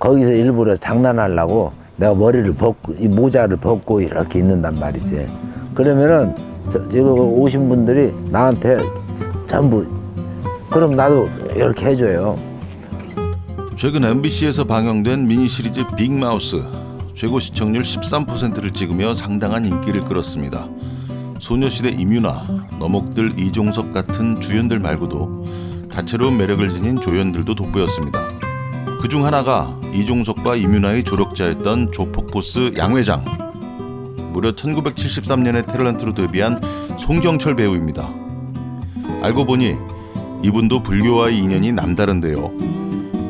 거기서 일부러 장난하려고 내가 머리를 벗고 이 모자를 벗고 이렇게 있는단 말이지. 그러면은 저, 지금 오신 분들이 나한테 전부 그럼 나도 이렇게 해줘요. 최근 MBC에서 방영된 미니 시리즈 빅마우스 최고 시청률 13%를 찍으며 상당한 인기를 끌었습니다. 소녀시대 임윤아, 너목들 이종석 같은 주연들 말고도 다채로운 매력을 지닌 조연들도 돋보였습니다. 그중 하나가 이종석과 임윤아의 조력자였던 조폭보스 양 회장. 무려 1973년에 테럴런트로 데뷔한 송경철 배우입니다. 알고 보니 이분도 불교와의 인연이 남다른데요.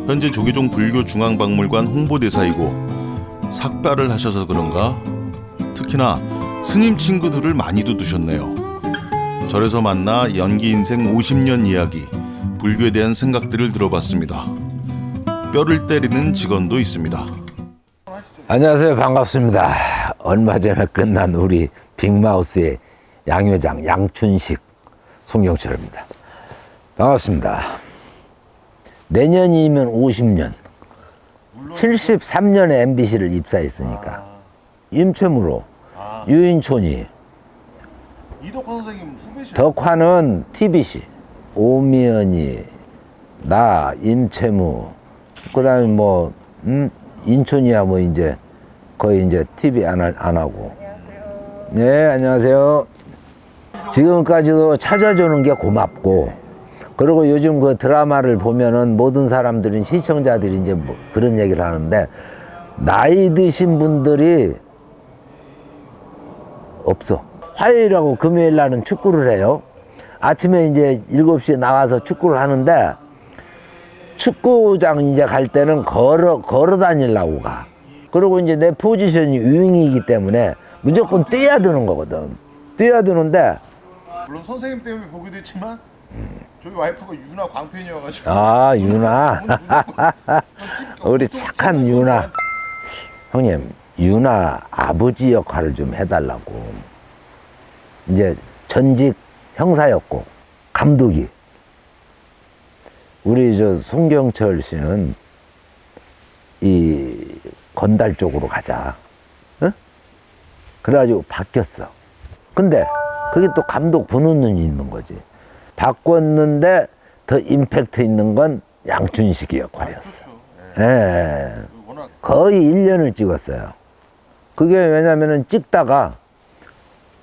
현재 조계종 불교중앙박물관 홍보대사이고 삭발을 하셔서 그런가 특히나 스님 친구들을 많이도 두셨네요. 절에서 만나 연기 인생 50년 이야기, 불교에 대한 생각들을 들어봤습니다. 뼈를 때리는 직원도 있습니다. 안녕하세요. 반갑습니다. 얼마 전에 끝난 우리 빅마우스의 양회장 양춘식 송경철입니다. 반갑습니다. 내년이면 50년. 73년에 MBC를 입사했으니까. 임채무로, 유인촌이, 이덕화 선생님 후배시 덕화는 TBC, 오미연이, 나, 임채무, 그 다음에 뭐, 음, 인촌이야 뭐 이제 거의 이제 TV 안, 하- 안 하고. 네, 안녕하세요. 지금까지도 찾아주는 게 고맙고, 그리고 요즘 그 드라마를 보면은 모든 사람들은 시청자들이 이제 뭐 그런 얘기를 하는데, 나이 드신 분들이 없어. 화요일하고 금요일 날은 축구를 해요. 아침에 이제 7시에 나와서 축구를 하는데 축구장 이제 갈 때는 걸어, 걸어 다니려고 가. 그리고 이제 내 포지션이 윙이기 때문에 무조건 뛰어야 되는 거거든. 뛰어야 되는데, 물론 선생님 때문에 보기도 했지만 저희 와이프가 유나 광팬이어가지고 아, 유나. 우리 착한 유나. 형님, 유나 아버지 역할을 좀 해달라고. 이제 전직 형사였고, 감독이. 우리 저 송경철 씨는 이 건달 쪽으로 가자. 응? 그래가지고 바뀌었어. 근데 그게 또 감독 보는 눈이 있는 거지. 바꿨는데 더 임팩트 있는 건 양춘식이 역할이었어. 예. 워낙 거의 1년을 찍었어요. 그게 왜냐면은 찍다가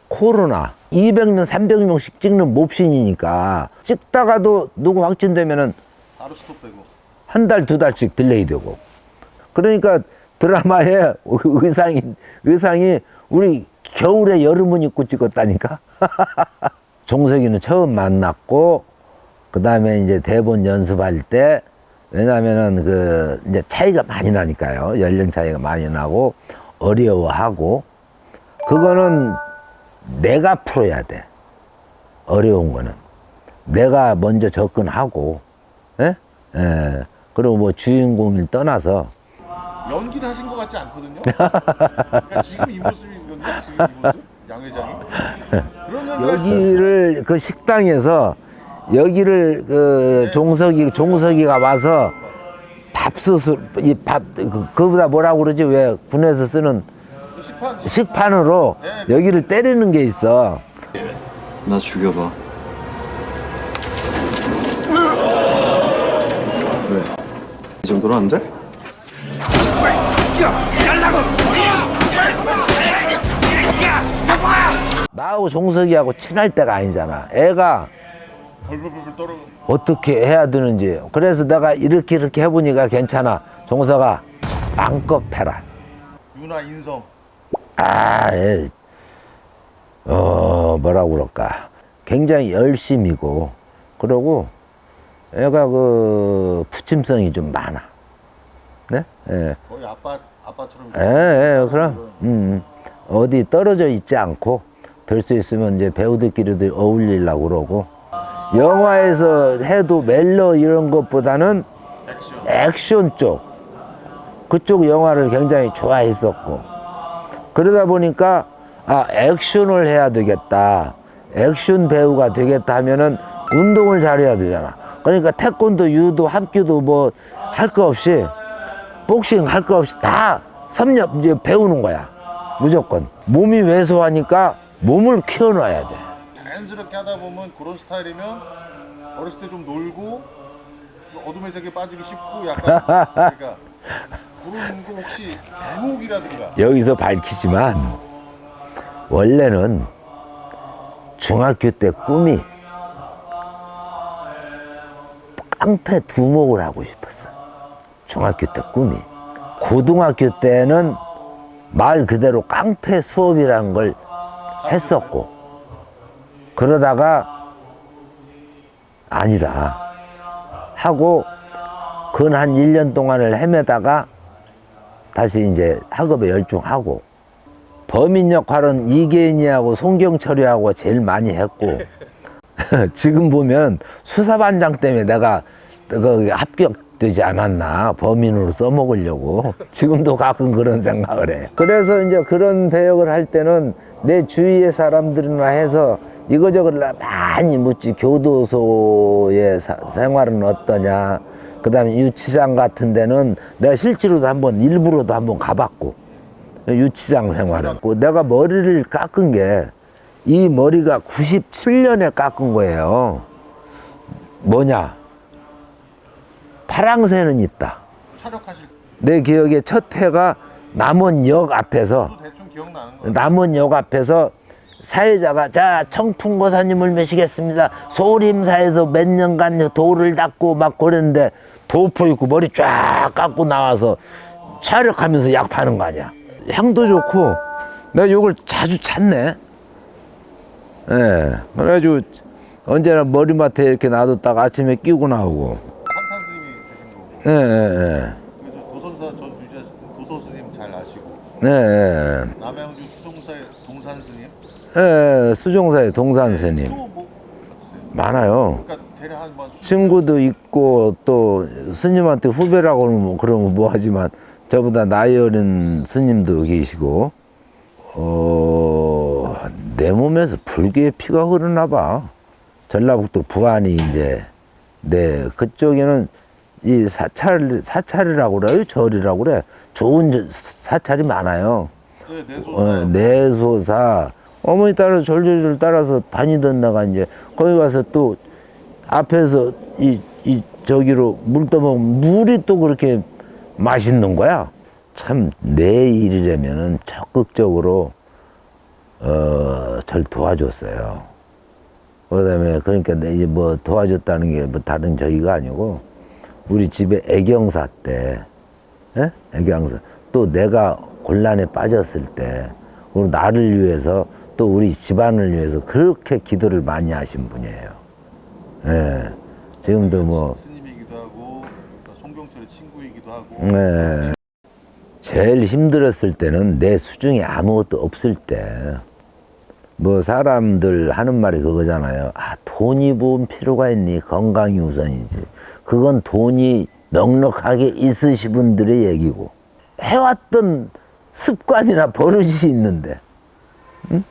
코로나 200명, 300명씩 찍는 몹신이니까 찍다가도 누구 확진되면은 바로 스톱되고 한 달, 두 달씩 딜레이 되고. 그러니까 드라마에 의상이, 의상이 우리 겨울에 여름은 입고 찍었다니까? 종석이는 처음 만났고, 그 다음에 이제 대본 연습할 때, 왜냐면은 그, 이제 차이가 많이 나니까요. 연령 차이가 많이 나고, 어려워하고, 그거는 내가 풀어야 돼. 어려운 거는. 내가 먼저 접근하고, 예? 예. 그리고 뭐 주인공을 떠나서 연기를 하신 것 같지 않거든요. 그러니까 지금 이 모습이 건데 지금 이 모습 양 회장이 그런 연기 여기를 그 식당에서 여기를 그 종석이 종석이가 와서 밥솥을 이밥 그보다 뭐라고 그러지 왜 군에서 쓰는 식판 식판으로 여기를 때리는 게 있어. 나 죽여봐. 정도로 안 돼? 나하고 종석이하고 친할 때가 아니잖아. 애가 어떻게 해야 되는지. 그래서 내가 이렇게 이렇게 해보니까 괜찮아. 종석아 마음껏 해라. 유나 인성 아, 예. 어, 뭐라고 그럴까. 굉장히 열심이고, 그러고, 애가 그, 부침성이 좀 많아. 네? 예. 거의 아빠 아빠처럼 예, 예, 그럼, 음, 어디 떨어져 있지 않고, 될 수 있으면 이제 배우들끼리도 어울리려고 그러고, 영화에서 해도 멜로 이런 것보다는 액션 쪽, 그쪽 영화를 굉장히 좋아했었고, 그러다 보니까, 아, 액션을 해야 되겠다. 액션 배우가 되겠다 하면은 운동을 잘해야 되잖아. 그러니까 태권도, 유도, 합기도 뭐 할 거 없이 복싱 할 거 없이 다 섭렵 이제 배우는 거야. 무조건. 몸이 왜소하니까 몸을 키워놔야 돼. 자연스럽게 하다 보면 그런 스타일이면 어렸을 때 좀 놀고 어둠의 세계 빠지기 쉽고 약간 그러니까 그런 거 혹시 유혹이라든가 여기서 밝히지만 원래는 중학교 때 꿈이 깡패 두목을 하고 싶었어. 중학교 때 꿈이. 고등학교 때는 말 그대로 깡패 수업이라는 걸 했었고 그러다가 아니라 하고 근한 1년 동안을 헤매다가 다시 이제 학업에 열중하고 범인 역할은 이계인이하고 송경철이하고 제일 많이 했고 지금 보면 수사반장 때문에 내가 그 합격되지 않았나 범인으로 써먹으려고. 지금도 가끔 그런 생각을 해. 그래서 이제 그런 배역을 할 때는 내 주위의 사람들이나 해서 이거저거 많이 묻지. 교도소의 사- 생활은 어떠냐. 그 다음에 유치장 같은 데는 내가 실제로도 한번 일부러도 한번 가봤고. 유치장 생활했고 내가 머리를 깎은 게 이 머리가 97년에 깎은 거예요. 뭐냐? 파랑새는 있다. 촬영하실 내 기억에 첫 회가 남원역 앞에서 대충 기억나는 거예요. 남원역 앞에서 사회자가 자 청풍거사님을 모시겠습니다. 소림사에서 몇 년간 돌을 닦고 막 그랬는데 도포 입고 머리 쫙 깎고 나와서 촬영하면서 약 파는 거 아니야. 향도 좋고 내가 이걸 자주 찾네. 예. 그래가지고 언제나 머리맡에 이렇게 놔뒀다가 아침에 끼고 나오고. 산탄 스님이 계신 거고 예, 예, 그래서 도선사 전 유자 도서 스님 잘 아시고 예. 예, 남양주 수송사의 동산 스님 예. 예, 수종사의 동산 스님. 또뭐 많아요. 그러니까 대략 한뭐 친구도 있고 또 스님한테 후배라고는 뭐 그러면 뭐 하지만 저보다 나이 어린 스님도 계시고 어, 내 몸에서 불교의 피가 흐르나 봐. 전라북도 부안이 이제 네 그쪽에는 이 사찰 사찰이라고 그래요 절이라고 그래 좋은 저- 사찰이 많아요. 네, 내소사 어, 내소사 어머니 따라서 절절절 따라서 다니던 데가 이제 거기 가서 또 앞에서 이, 이 저기로 물 떠먹으면 물이 또 그렇게 맛있는 거야. 참 내 일이라면은 적극적으로 어, 절 도와줬어요. 그 다음에 그러니까 내 이제 뭐 도와줬다는 게 뭐 다른 저기가 아니고 우리 집에 애경사 때 예? 애경사 또 내가 곤란에 빠졌을 때 우리 나를 위해서 또 우리 집안을 위해서 그렇게 기도를 많이 하신 분이에요. 예. 지금도 뭐 스님이기도 하고 송경철의 친구이기도 하고 예. 제일 힘들었을 때는 내 수중에 아무것도 없을 때, 뭐 사람들 하는 말이 그거잖아요. 아, 돈이 뭔 필요가 있니? 건강이 우선이지. 그건 돈이 넉넉하게 있으신 분들의 얘기고, 해왔던 습관이나 버릇이 있는데, 응?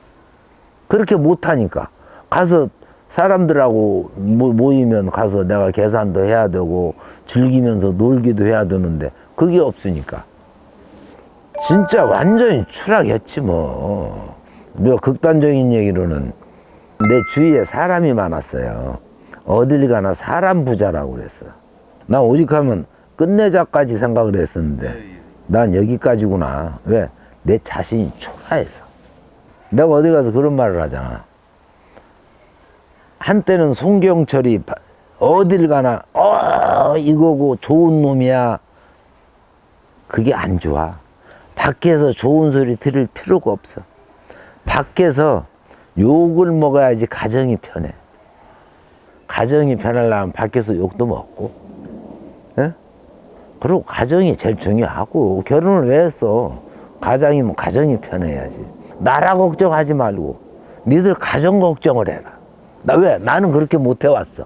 그렇게 못하니까. 가서 사람들하고 모- 모이면 가서 내가 계산도 해야 되고, 즐기면서 놀기도 해야 되는데, 그게 없으니까. 진짜 완전히 추락했지 뭐. 뭐 극단적인 얘기로는 내 주위에 사람이 많았어요. 어딜 가나 사람 부자라고 그랬어. 나 오직하면 끝내자까지 생각을 했었는데 난 여기까지구나. 왜? 내 자신이 초라해서. 내가 어디 가서 그런 말을 하잖아. 한때는 송경철이 바- 어딜 가나 어 이거고 좋은 놈이야. 그게 안 좋아. 밖에서 좋은 소리 들을 필요가 없어. 밖에서 욕을 먹어야지 가정이 편해. 가정이 편하려면 밖에서 욕도 먹고, 예? 그리고 가정이 제일 중요하고, 결혼을 왜 했어? 가정이면 가정이 편해야지. 나라 걱정하지 말고, 니들 가정 걱정을 해라. 나 왜? 나는 그렇게 못 해왔어.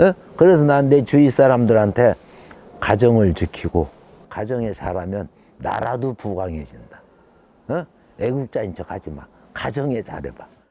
예? 그래서 난 내 주위 사람들한테 가정을 지키고, 가정에 잘하면 나라도 부강해진다. 어? 애국자인 척 하지 마. 가정에 잘해봐.